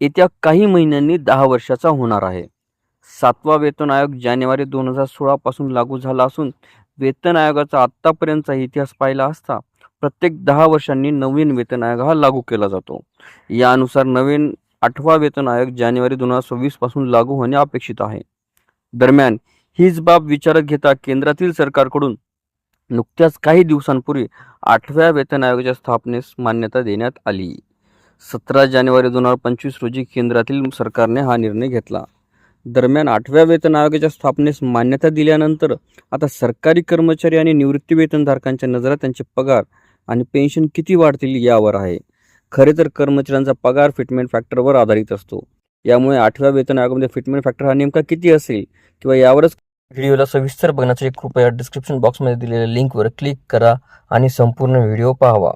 येत्या काही महिन्यांनी दहा वर्षाचा होणार आहे. सातवा वेतन आयोग जानेवारी दोन हजार सोळापासून लागू झाला असून वेतन आयोगाचा आत्तापर्यंतचा इतिहास पाहिला असता प्रत्येक दहा वर्षांनी नवीन वेतन आयोग हा लागू केला जातो. यानुसार नवीन आठवा वेतन आयोग जानेवारी दोन हजार सव्वीसपासून लागू होणे अपेक्षित आहे. दरम्यान हीच बाब विचारात घेता केंद्रातील सरकारकडून नुकत्याच काही दिवसांपूर्वी आठव्या वेतन आयोगाच्या स्थापनेस मान्यता देण्यात आली. सतरा जानेवारी दोन हजार पंचवीस रोजी केंद्रातील सरकारने हा निर्णय घेतला. दरम्यान आठव्या वेतन आयोगाच्या स्थापनेस मान्यता दिल्यानंतर आता सरकारी कर्मचारी आणि निवृत्ती वेतनधारकांच्या नजरात त्यांचे पगार आणि पेन्शन किती वाढतील यावर आहे. खरे तर कर्मचाऱ्यांचा पगार फिटमेंट फॅक्टरवर आधारित असतो. यामुळे आठव्या वेतन आयोगामध्ये फिटमेंट फॅक्टर हा नेमका किती असेल किंवा यावरच व्हिडिओला सविस्तर बघण्यासाठी कृपया डिस्क्रिप्शन बॉक्समध्ये दिलेल्या लिंकवर क्लिक करा आणि संपूर्ण व्हिडिओ पाहावा.